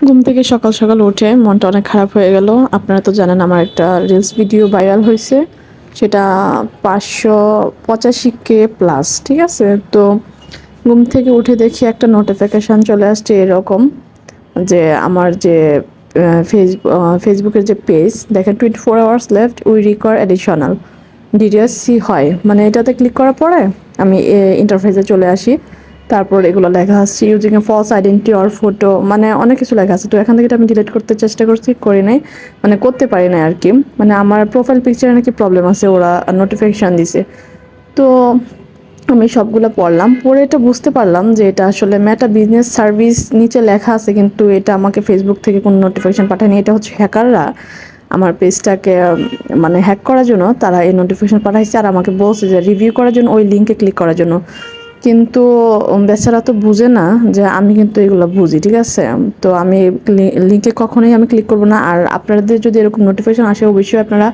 ঘুম থেকে সকাল সকাল উঠে মনটা অনেক খারাপ হয়ে গেল। আপনারা তো জানেন আমার একটা রিলস ভিডিও ভাইরাল হয়েছে। সেটা পাঁচশো পঁচাশি কে প্লাস ঠিক আছে? তো ঘুম থেকে উঠে দেখি একটা নোটিফিকেশান চলে আসছে এরকম যে আমার যে ফেস ফেসবুকের যে পেজ দেখেন twenty four hours left we require additional details see হয়? মানে এটাতে ক্লিক করার পরে আমি ইন্টারফেসে চলে আসি। তারপর এগুলো লেখা আছে using a false identity or photo মানে অনেক কিছু লেখা আছে। তো এখান থেকে আমি ডিলিট করতে চেষ্টা করছি, করি নাই মানে করতে পারি না আর কি মানে আমার প্রোফাইল পিকচারে নাকি প্রবলেম আছে, ওরা নোটিফিকেশান দিছে। তো আমি সবগুলো পড়লাম, পড়ে এটা বুঝতে পারলাম যে এটা আসলে মেটা বিজনেস সার্ভিস নিচে লেখা আছে, কিন্তু এটা আমাকে ফেসবুক থেকে কোনো নোটিফিকেশান পাঠায়নি। এটা হচ্ছে হ্যাকাররা আমার পেজটাকে মানে হ্যাক করার জন্য, তারা এই নোটিফিকেশান পাঠাইছে আর আমাকে বলছে যে রিভিউ করার জন্য, ওই লিঙ্কে ক্লিক করার জন্য। কিন্তু বেচারা তো বুঝে না যে আমি কিন্তু এগুলো বুঝি, ঠিক আছে? তো আমি লিঙ্কে কখনোই আমি ক্লিক করব না। আর আপনাদের যদি এরকম নোটিফিকেশান আসে, অবশ্যই আপনারা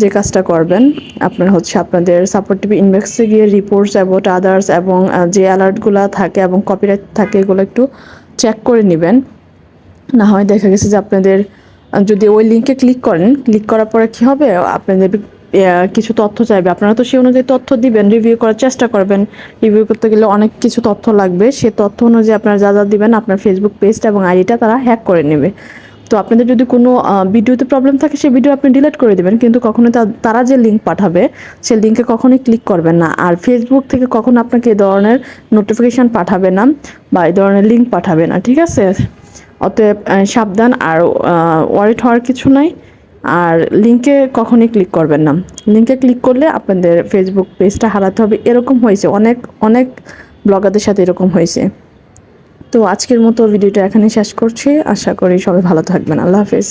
যে কাজটা করবেন, আপনার হচ্ছে আপনাদের সাপোর্টিভ ইনবক্সে গিয়ে রিপোর্টস অ্যাবাউট আদার্স এবং যে অ্যালার্টগুলো থাকে এবং কপিরাইট থাকে, এগুলো একটু চেক করে নেবেন। না হয় দেখা গেছে যে আপনাদের, যদি ওই লিঙ্কে ক্লিক করেন ক্লিক করার পরে কী হবে? আপনাদের কিছু তথ্য চাইবে। আপনারা তো সেই অনুযায়ী তথ্য দিবেন রিভিউ করার চেষ্টা করবেন। রিভিউ করতে গেলে অনেক কিছু তথ্য লাগবে। সে তথ্য অনুযায়ী আপনারা যা যা দিবেন, আপনার ফেসবুক পেজটা এবং আইডিটা তারা হ্যাক করে নেবে। তো আপনাদের যদি কোনো ভিডিওতে প্রবলেম থাকে সেই ভিডিও আপনি ডিলিট করে দেবেন। কিন্তু কখনো তারা যে লিঙ্ক পাঠাবে সেই লিঙ্কে কখনোই ক্লিক করবেন না। আর ফেসবুক থেকে কখনো আপনাকে এই ধরনের নোটিফিকেশান পাঠাবে না বা এই ধরনের লিঙ্ক পাঠাবে না, ঠিক আছে? অতএব সাবধান। আর ওয়ারিট হওয়ার কিছু নাই। আর লিঙ্কে কখনই ক্লিক করবেন না। লিঙ্কে ক্লিক করলে আপনাদের ফেসবুক পেজটা হারাতে হবে। এরকম হয়েছে। অনেক অনেক ব্লগারদের সাথে এরকম হয়েছে। তো আজকের মতো ভিডিওটা এখানে শেষ করছি। আশা করি সবাই ভালো থাকবেন। আল্লাহ হাফেজ।